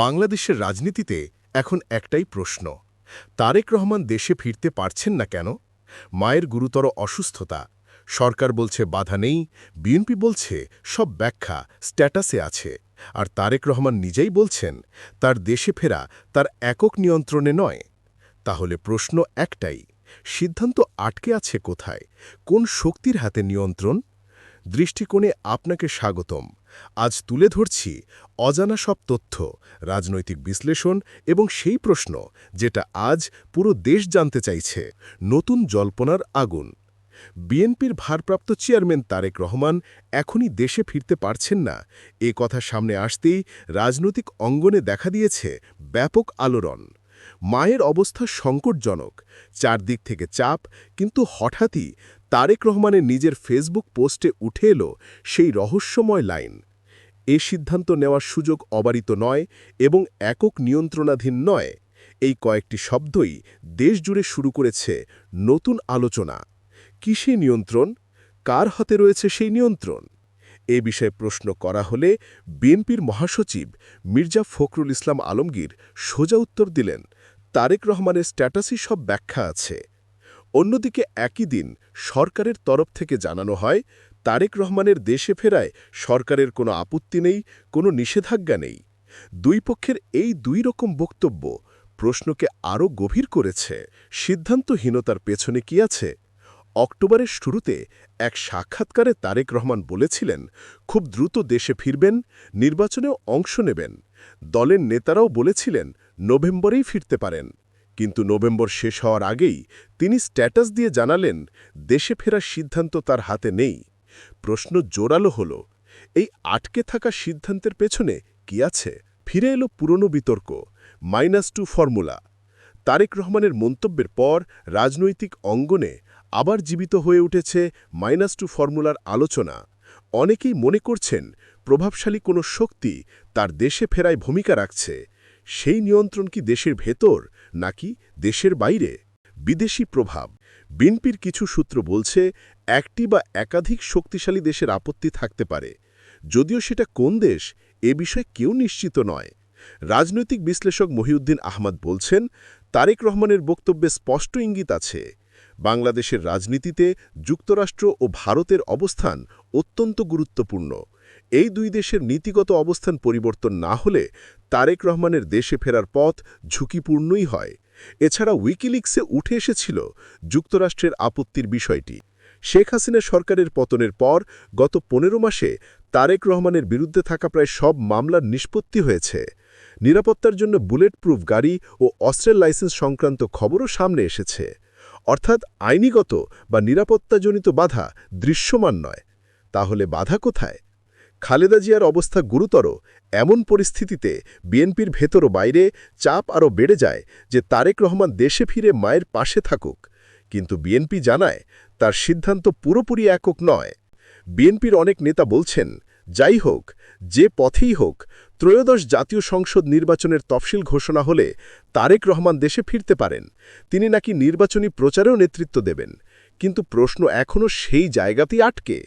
বাংলাদেশের রাজনীতিতে এখন একটাই প্রশ্ন, তারেক রহমান দেশে ফিরতে পারছেন না কেন? মায়ের গুরুতর অসুস্থতা, সরকার বলছে বাধা নেই, বিএনপি বলছে সব ব্যাখ্যা স্ট্যাটাসে আছে, আর তারেক রহমান নিজেই বলছেন তার দেশে ফেরা তার একক নিয়ন্ত্রণে নয়। তাহলে প্রশ্ন একটাই, সিদ্ধান্ত আটকে আছে কোথায়? কোন শক্তির হাতে নিয়ন্ত্রণ? দৃষ্টিকোণে আপনাকে স্বাগতম। আজ তুলে ধরছি অজানা সব তথ্য, রাজনৈতিক বিশ্লেষণ এবং সেই প্রশ্ন যেটা আজ পুরো দেশ জানতে চাইছে, নতুন জল্পনার আগুন। বিএনপির ভারপ্রাপ্ত চেয়ারম্যান তারেক রহমান এখনই দেশে ফিরতে পারছেন না। এ কথা সামনে আসতেই রাজনৈতিক অঙ্গনে দেখা দিয়েছে ব্যাপক আলোড়ন। মায়ের অবস্থা সংকটজনক, চারদিক থেকে চাপ, কিন্তু হঠাৎই তারেক রহমানের নিজের ফেসবুক পোস্টে উঠে এলো সেই রহস্যময় লাইন। এ সিদ্ধান্ত নেওয়ার সুযোগ অবারিত নয় এবং একক নিয়ন্ত্রণাধীন নয়। এই কয়েকটি শব্দই দেশজুড়ে শুরু করেছে নতুন আলোচনা। কিসে নিয়ন্ত্রণ? কার হাতে রয়েছে সেই নিয়ন্ত্রণ? এ বিষয়ে প্রশ্ন করা হলে বিএনপির মহাসচিব মির্জা ফখরুল ইসলাম আলমগীর সোজা উত্তর দিলেন। তারেক রহমানের স্ট্যাটাসই সব ব্যাখ্যা আছে। অন্যদিকে একই দিন সরকারের তরফ থেকে জানানো হয়, তারেক রহমানের দেশে ফেরায় সরকারের কোনো আপত্তি নেই, কোনো নিষেধাজ্ঞা নেই। দুই পক্ষের এই দুই রকম বক্তব্য প্রশ্নকে আরও গভীর করেছে। সিদ্ধান্তহীনতার পেছনে কি আছে? অক্টোবরের শুরুতে এক সাক্ষাৎকারে তারেক রহমান বলেছিলেন, খুব দ্রুত দেশে ফিরবেন, নির্বাচনেও অংশ নেবেন। দলের নেতারাও বলেছিলেন নভেম্বরেই ফিরতে পারেন। কিন্তু নভেম্বর শেষ হওয়ার আগেই তিনি স্ট্যাটাস দিয়ে জানালেন, দেশে ফেরার সিদ্ধান্ত তার হাতে নেই। প্রশ্ন জোরালো হল, এই আটকে থাকা সিদ্ধান্তের পেছনে কি আছে? ফিরে এলো পুরনো বিতর্ক, মাইনাস টু ফর্মুলা। তারেক রহমানের মন্তব্যের পর রাজনৈতিক অঙ্গনে আবার জীবিত হয়ে উঠেছে মাইনাস টু ফর্মুলার আলোচনা। অনেকেই মনে করছেন, প্রভাবশালী কোনো শক্তি তার দেশে ফেরায় ভূমিকা রাখছে। সেই নিয়ন্ত্রণ কি দেশের ভেতর নাকি দেশের বাইরে? বিদেশি প্রভাব। বিনপির কিছু সূত্র বলছে, একটি বা একাধিক শক্তিশালী দেশের আপত্তি থাকতে পারে। যদিও সেটা কোন দেশ, এ বিষয়ে কেউ নিশ্চিত নয়। রাজনৈতিক বিশ্লেষক মহিউদ্দিন আহমদ বলছেন, তারেক রহমানের বক্তব্যে স্পষ্ট ইঙ্গিত আছে। বাংলাদেশের রাজনীতিতে যুক্তরাষ্ট্র ও ভারতের অবস্থান অত্যন্ত গুরুত্বপূর্ণ। এই দুই দেশের নীতিগত অবস্থান পরিবর্তন না হলে তারেক রহমানের দেশে ফেরার পথ ঝুঁকিপূর্ণই হয়। এছাড়া উইকিলিক্সে উঠে এসেছিল যুক্তরাষ্ট্রের আপত্তির বিষয়টি। শেখ হাসিনা সরকারের পতনের পর গত পনেরো মাসে তারেক রহমানের বিরুদ্ধে থাকা প্রায় সব মামলার নিষ্পত্তি হয়েছে। নিরাপত্তার জন্য বুলেট প্রুফ গাড়ি ও অস্ত্রের লাইসেন্স সংক্রান্ত খবরও সামনে এসেছে। অর্থাৎ আইনিগত বা নিরাপত্তাজনিত বাধা দৃশ্যমান নয়। তাহলে বাধা কোথায়? খালেদা জিয়ার অবস্থা গুরুতর, এমন পরিস্থিতিতে বিএনপির ভেতর বাইরে চাপ আরও বেড়ে যায় যে তারেক রহমান দেশে ফিরে মায়ের পাশে থাকুক। কিন্তু বিএনপি জানায়, তার সিদ্ধান্ত পুরোপুরি একক নয়। বিএনপির অনেক নেতা বলছেন, যাই হোক, যে পথেই হোক, ত্রয়োদশ জাতীয় সংসদ নির্বাচনের তফসিল ঘোষণা হলে তারেক রহমান দেশে ফিরতে পারেন। তিনি নাকি নির্বাচনী প্রচারেও নেতৃত্ব দেবেন। কিন্তু প্রশ্ন এখনও সেই জায়গাতেই আটকে।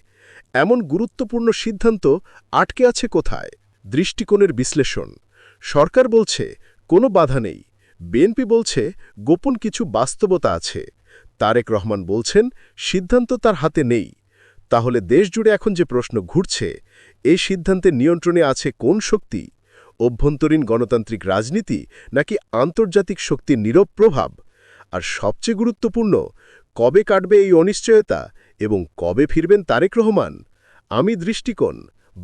এমন গুরুত্বপূর্ণ সিদ্ধান্ত আটকে আছে কোথায়? দৃষ্টিকোণের বিশ্লেষণ। সরকার বলছে, কোনো বাধা নেই। বিএনপি বলছে, গোপন কিছু বাস্তবতা আছে। তারেক রহমান বলছেন, সিদ্ধান্ত তার হাতে নেই। তাহলে দেশজুড়ে এখন যে প্রশ্ন ঘুরছে, এই সিদ্ধান্তের নিয়ন্ত্রণে আছে কোন শক্তি? অভ্যন্তরীণ গণতান্ত্রিক রাজনীতি নাকি আন্তর্জাতিক শক্তির নীরব প্রভাব? আর সবচেয়ে গুরুত্বপূর্ণ, কবে কাটবে এই অনিশ্চয়তা? এবং কবে ফিরবেন তারেক রহমান? আমি দৃষ্টিকোণ,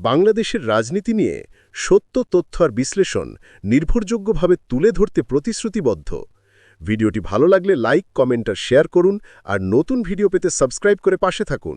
বাংলাদেশের রাজনীতি নিয়ে সত্য, তথ্য আর বিশ্লেষণ নির্ভরযোগ্যভাবে তুলে ধরতে প্রতিশ্রুতিবদ্ধ। ভিডিওটি ভালো লাগলে লাইক, কমেন্ট আর শেয়ার করুন আর নতুন ভিডিও পেতে সাবস্ক্রাইব করে পাশে থাকুন।